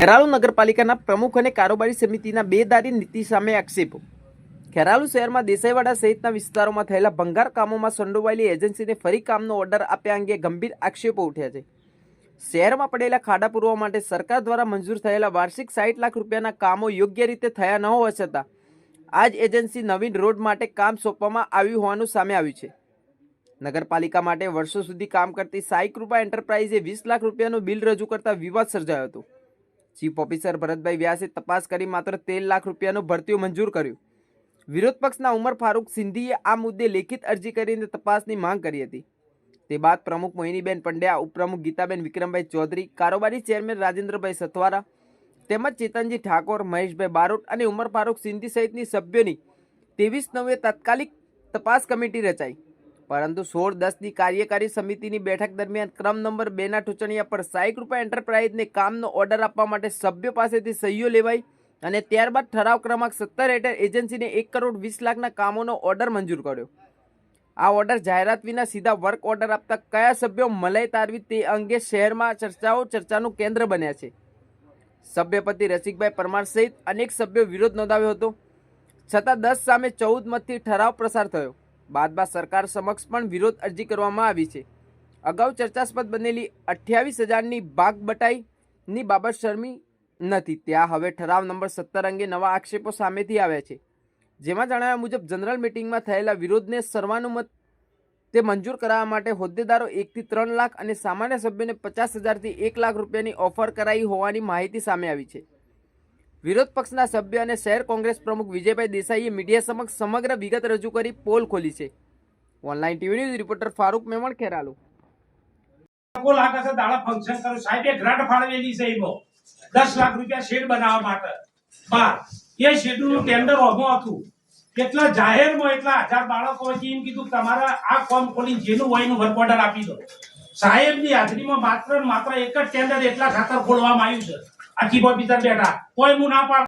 ખેરાલુ નગરપાલિકાના પ્રમુખ અને કારોબારી સમિતિના બેદારી નીતિ સામે આક્ષેપો. ખેરાલુ શહેરમાં દેસાઈવાડા સહિતના વિસ્તારોમાં થયેલા ભંગાર કામોમાં સંડોવાયેલી એજન્સીને ફરી કામનો ઓર્ડર આપ્યા અંગે ગંભીર આક્ષેપો ઉઠ્યા છે. શહેરમાં પડેલા ખાડા પૂરવા માટે સરકાર દ્વારા મંજૂર થયેલા વાર્ષિક સાઠ લાખ રૂપિયાના કામો યોગ્ય રીતે થયા ન હોવા છતાં જ એજન્સી નવીન રોડ માટે કામ સોંપવામાં આવ્યું હોવાનું સામે આવ્યું છે. નગરપાલિકા માટે વર્ષો સુધી કામ કરતી સાઈ કૃપા એન્ટરપ્રાઇઝે વીસ લાખ રૂપિયાનું બિલ રજૂ કરતા વિવાદ સર્જાયો હતો. ચીફ ઓફિસર ભરતભાઈ વ્યાસે તપાસ કરી માત્ર તેર લાખ રૂપિયાનું ભરતીઓ મંજૂર કર્યું. વિરોધ પક્ષના ઉમર ફારૂક સિંધીએ આ મુદ્દે લેખિત અરજી કરીને તપાસની માંગ કરી હતી. તે બાદ પ્રમુખ મોહિનીબેન પંડ્યા, ઉપપ્રમુખ ગીતાબેન વિક્રમભાઈ ચૌધરી, કારોબારી ચેરમેન રાજેન્દ્રભાઈ સથવારા તેમજ ચેતનજી ઠાકોર, મહેશભાઈ બારોટ અને ઉમર ફારૂક સિંધી સહિતની સભ્યોની ત્રેવીસ નવે તાત્કાલિક તપાસ કમિટી રચાઈ. પરંતુ સોળ દસની કાર્યકારી સમિતિની બેઠક દરમિયાન ક્રમ નંબર બેના ટૂંચણીયા પર સાઈક રૂપિયા એન્ટરપ્રાઇઝને કામનો ઓર્ડર આપવા માટે સભ્યો પાસેથી સહીઓ લેવાઈ અને ત્યારબાદ ઠરાવ ક્રમાંક સત્તર હેઠળ એજન્સીને એક કરોડ વીસ લાખના કામોનો ઓર્ડર મંજૂર કર્યો. આ ઓર્ડર જાહેરાત વિના સીધા વર્ક ઓર્ડર આપતા કયા સભ્યો મલાઈ તારવી તે અંગે શહેરમાં ચર્ચાઓ ચર્ચાનું કેન્દ્ર બન્યા છે. સભ્યપતિ રસિકભાઈ પરમાર સહિત અનેક સભ્યો વિરોધ નોંધાવ્યો હતો. છતાં દસ સામે ચૌદ મતથી ઠરાવ પ્રસાર થયો. બાદમાં સરકાર સમક્ષ પણ વિરોધ અરજી કરવામાં આવી છે. અગાઉ ચર્ચાસ્પદ બનેલી અઠ્યાવીસ હજારની ભાગ બટાઈની બાબત શર્મી નથી. ત્યાં હવે ઠરાવ નંબર સત્તર અંગે નવા આક્ષેપો સામેથી આવ્યા છે. જેમાં જણાવ્યા મુજબ, જનરલ મિટિંગમાં થયેલા વિરોધને સર્વાનુમત તે મંજૂર કરાવવા માટે હોદ્દેદારો એકથી ત્રણ લાખ અને સામાન્ય સભ્યોને પચાસ હજારથી એક લાખ રૂપિયાની ઓફર કરાઈ હોવાની માહિતી સામે આવી છે. વિરોધ પક્ષના સભ્ય અને શહેર કોંગ્રેસ પ્રમુખ વિજયભાઈ દેસાઈએ મીડિયા સમક્ષ સમગ્ર વિગત રજૂ કરી પોલ ખોલી છે. Online TV news reporter Farooq Memon Kheralu. આ ફોર્મ ખોલીને હોય એનું વર્ક ઓર્ડર માત્ર માત્ર એક જ ટેન્ડર એટલા ખાતર ખોલવામાં આવ્યું છે. આખી ઓફિસર બેઠા. કોઈ હું ના પાડ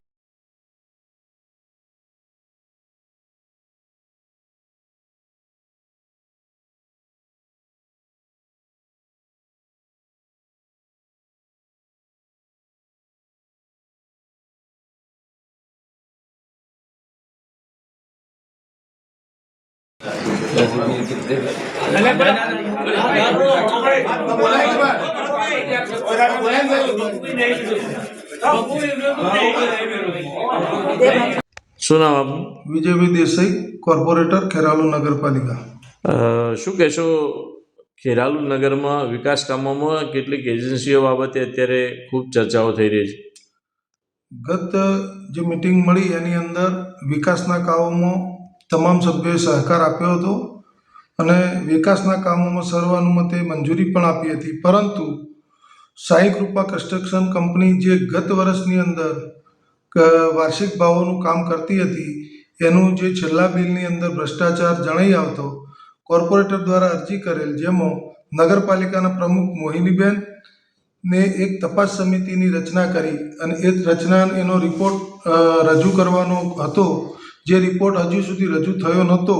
શું નામ આપનું? વિજયભાઈ દેસાઈ કોર્પોરેટર ખેરાલુ નગરપાલિકા. શું કહેશો ખેરાલુ નગરમાં વિકાસ કામોમાં કેટલીક એજન્સીઓ બાબતે અત્યારે ખૂબ ચર્ચાઓ થઈ રહી છે? ગત જે મિટિંગ મળી એની અંદર વિકાસના કામોમાં તમામ સભ્યોએ સહકાર આપ્યો હતો અને વિકાસના કામોમાં સર્વાનુમતે મંજૂરી પણ આપી હતી. પરંતુ સાઈ કૃપા કન્સ્ટ્રક્શન કંપની જે ગત વર્ષની અંદર વાર્ષિક ભાવોનું કામ કરતી હતી, એનું જે છેલ્લા બિલની અંદર ભ્રષ્ટાચાર જણાઈ આવતો, કોર્પોરેટર દ્વારા અરજી કરેલ જેમાં નગરપાલિકાના પ્રમુખ મોહિનીબેન ને એક તપાસ સમિતિની રચના કરી અને એ રચના એનો રિપોર્ટ રજૂ કરવાનો હતો. જે રિપોર્ટ હજુ સુધી રજૂ થયો નહોતો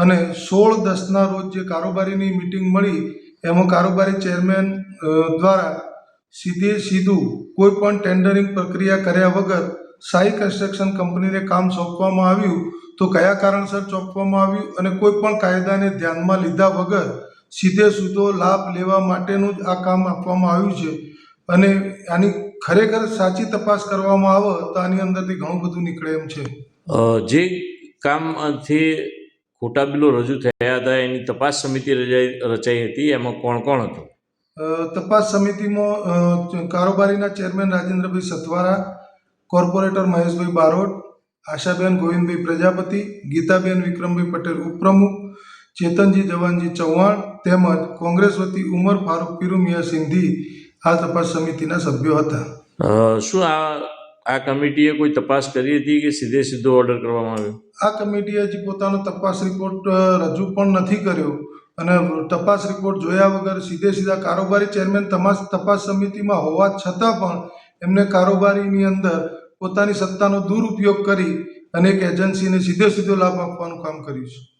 અને સોળ દસના રોજ જે કારોબારીની મિટિંગ મળી, એમાં કારોબારી ચેરમેન દ્વારા સીધે સીધું કોઈ પણ ટેન્ડરિંગ પ્રક્રિયા કર્યા વગર સાઈ કન્સ્ટ્રક્શન કંપનીને કામ સોંપવામાં આવ્યું તો કયા કારણસર સોંપવામાં આવ્યું અને કોઈ પણ કાયદાને ધ્યાનમાં લીધા વગર સીધે સીધો લાભ લેવા માટેનું જ આ કામ આપવામાં આવ્યું છે. અને આની ખરેખર સાચી તપાસ કરવામાં આવે તો આની અંદરથી ઘણું બધું નીકળે એમ છે. જે કામથી ખોટા બિલો રજૂ થયા હતા, એની તપાસ સમિતિ રચાઈ હતી, એમાં કોણ કોણ હતું? તપાસ સમિતિમાં કારોબારીના ચેરમેન રાજેન્દ્રભાઈ સથવારા કોર્પોરેટર મહેશભાઈ બારોટ આશાબેન ગોવિંદભાઈ પ્રજાપતિ ગીતાબેન વિક્રમભાઈ પટેલ ઉપપ્રમુખ ચેતનજી જવાનજી ચૌહાણ તેમજ કોંગ્રેસ વતી ઉમર ફારૂક પીરુમિયા સિંધી આ તપાસ સમિતિના સભ્યો હતા. શું આ આ કમિટીએ કોઈ તપાસ કરી હતી કે સીધે સીધો ઓર્ડર કરવામાં આવ્યો? આ કમિટીએ હજી પોતાનો તપાસ રિપોર્ટ રજૂ પણ નથી કર્યો. અને તપાસ રિપોર્ટ જોયા વગર સીધે સીધા કારોબારી ચેરમેન તમાસ તપાસ સમિતિમાં હોવા છતાં પણ એમને કારોબારીની અંદર પોતાની સત્તાનો દુરુપયોગ કરી અનેક એજન્સીને સીધે સીધો લાભ આપવાનું કામ કર્યું છે.